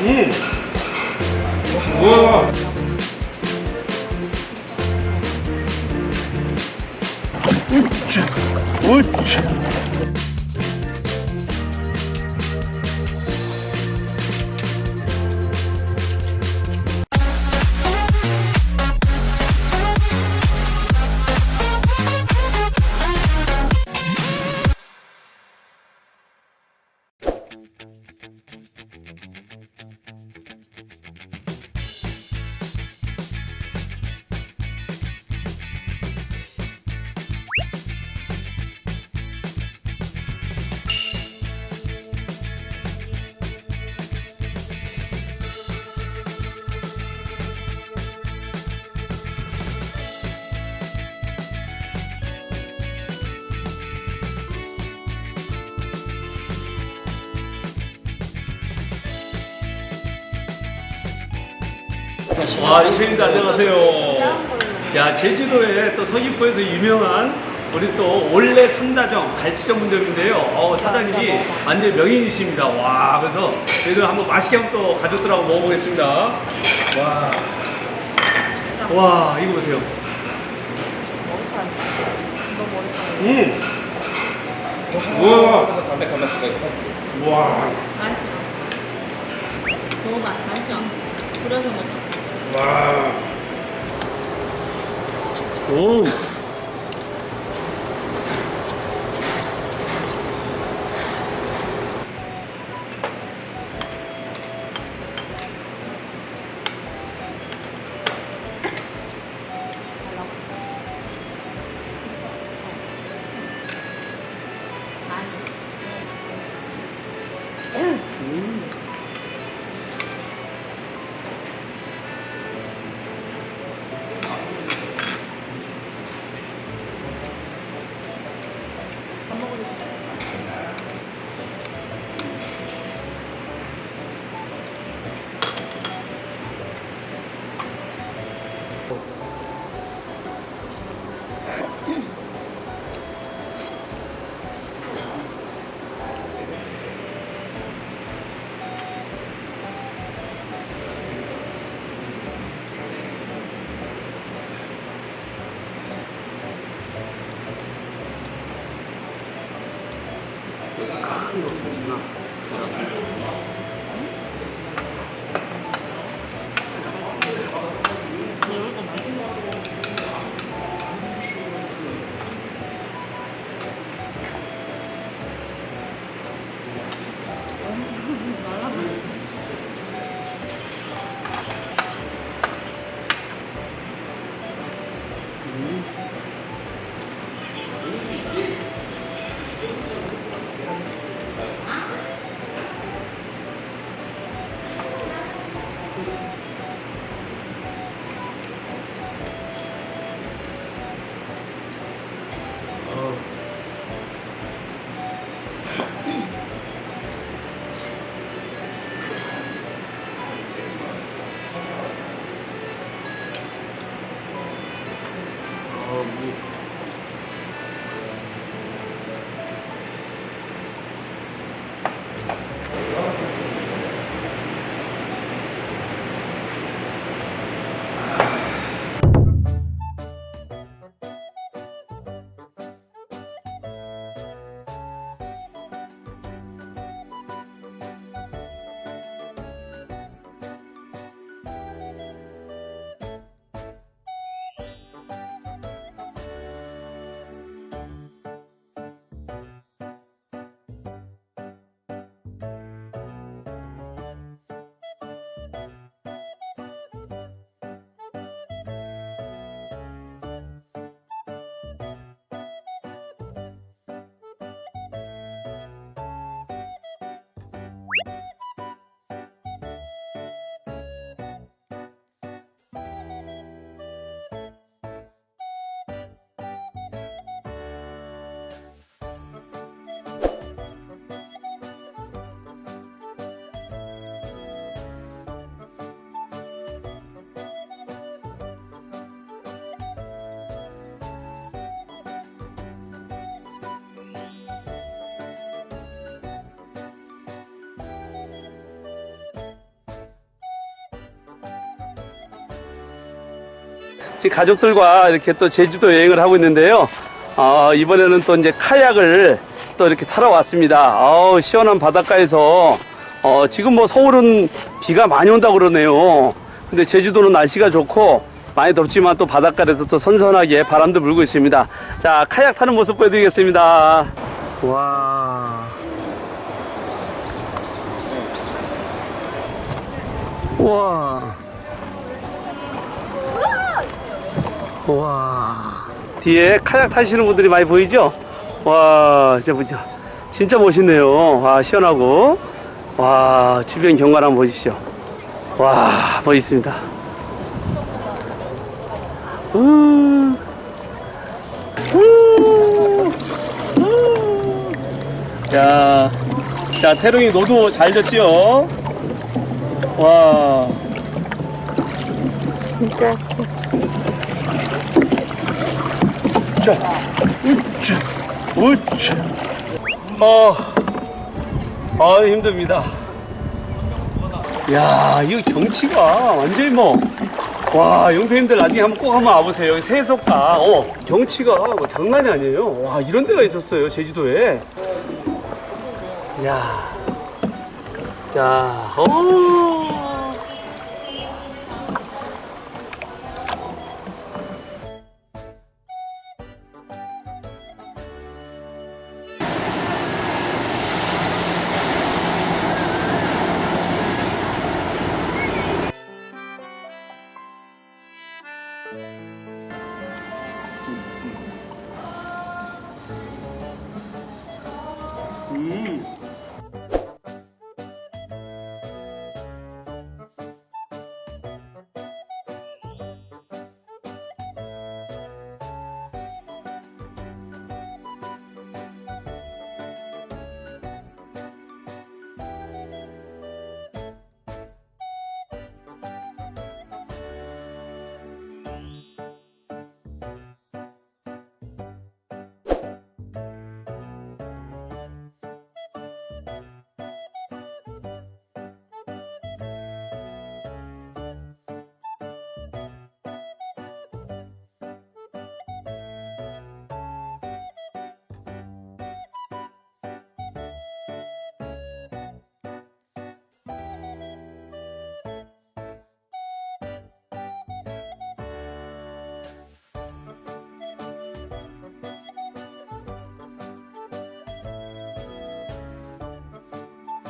음. 우와. 우쭈, 우쭈. 와, 이수님도 안녕하세요. 야, 제주도에 또 서귀포에서 유명한 우리 또 올레 삼다정 갈치 전문점인데요. 어, 사장님이 완전 명인이십니다. 와, 그래서 저희도 한번 맛있게 한번 또 가족들하고 먹어보겠습니다. 와, 와, 이거 보세요. 음, 우와, 담백한 맛이 와, 먹어봐, 맛있어. 뿌려서 먹어. 와. 오. 지금 가족들과 이렇게 또 제주도 여행을 하고 있는데요. 어, 이번에는 또 이제 카약을 또 이렇게 타러 왔습니다. 어우, 시원한 바닷가에서 어, 지금 뭐 서울은 비가 많이 온다고 그러네요. 근데 제주도는 날씨가 좋고 많이 덥지만 또 바닷가에서 또 선선하게 바람도 불고 있습니다. 자, 카약 타는 모습 보여드리겠습니다. 와. 와. 와. 뒤에 카약 타시는 분들이 많이 보이죠? 와, 진짜, 진짜, 진짜 멋있네요. 와, 시원하고. 와, 주변 경관 한번 보십시오. 와, 멋있습니다. 우. 자, 자, 태룡이 너도 잘 졌지요? 와. 자, 우쭈, 우쭈. 어, 아 힘듭니다. 야, 이거 경치가 완전히 뭐, 와, 용표님들 나중에 한번 꼭 한번 와보세요. 세속가, 어, 경치가 뭐 장난이 아니에요. 와, 이런 데가 있었어요, 제주도에. 야, 자, 어.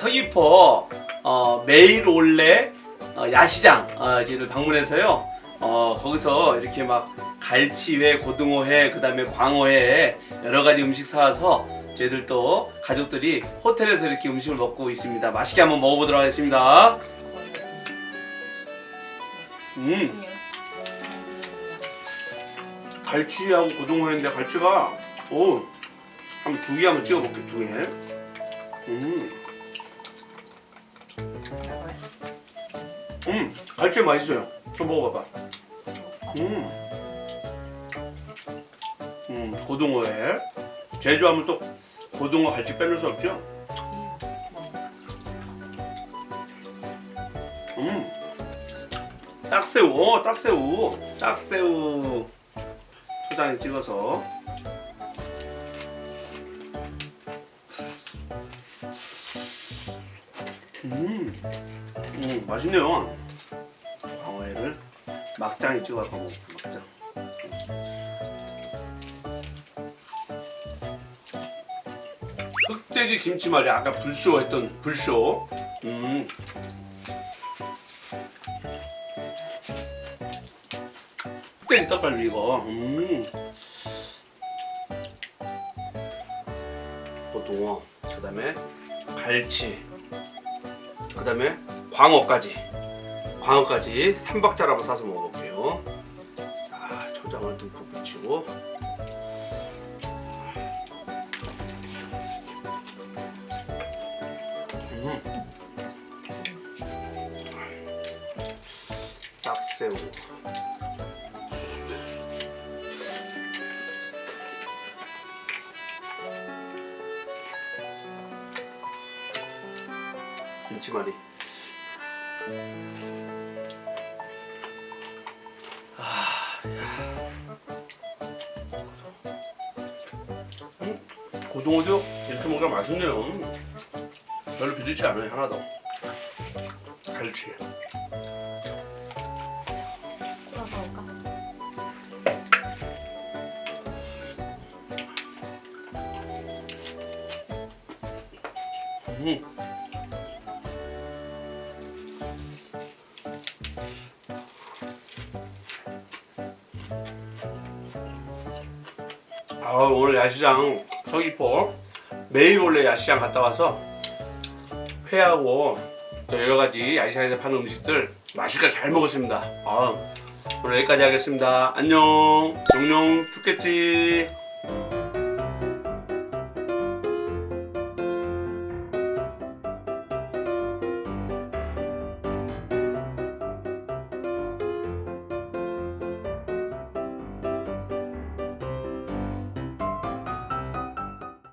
서귀포 어, 매일 올레 어, 야시장 어, 저희를 방문해서요. 어, 거기서 이렇게 막 갈치회, 고등어회, 그다음에 광어회 여러 가지 음식 사와서 저희들 또 가족들이 호텔에서 이렇게 음식을 먹고 있습니다. 맛있게 한번 먹어보도록 하겠습니다. 음, 갈치하고 고등어회인데 갈치가 오, 한번 두 개 한번 찍어볼게 두 개. 음. 음, 갈치 맛있어요. 좀 먹어봐봐. 음, 음, 고등어회. 제주하면 또 고등어 갈치 빼놓을 수 없죠. 음, 딱새우, 어, 딱새우, 딱새우. 초장에 찍어서. 음. 음 맛있네요. 막장에 찍어서 먹어 막장. 흑돼지 김치 말이야. 아까 불쇼 했던 불쇼. 음. 흑돼지 떡갈비 이거. 음. 고등어. 그다음에 갈치. 그 다음에 광어까지 광어까지 삼박자를 한번 싸서 자 초장을 듬뿍 음. 딱새우. 김치말이 고등어도 이렇게 먹으면 맛있네요. 별로 비리지 않아요 하나도. 갈치. 음. 아 오늘 야시장 서귀포 매일 원래 야시장 갔다 와서 회하고 또 여러 가지 야시장에서 파는 음식들 맛있게 잘 먹었습니다. 아, 오늘 여기까지 하겠습니다. 안녕. 용용 죽겠지.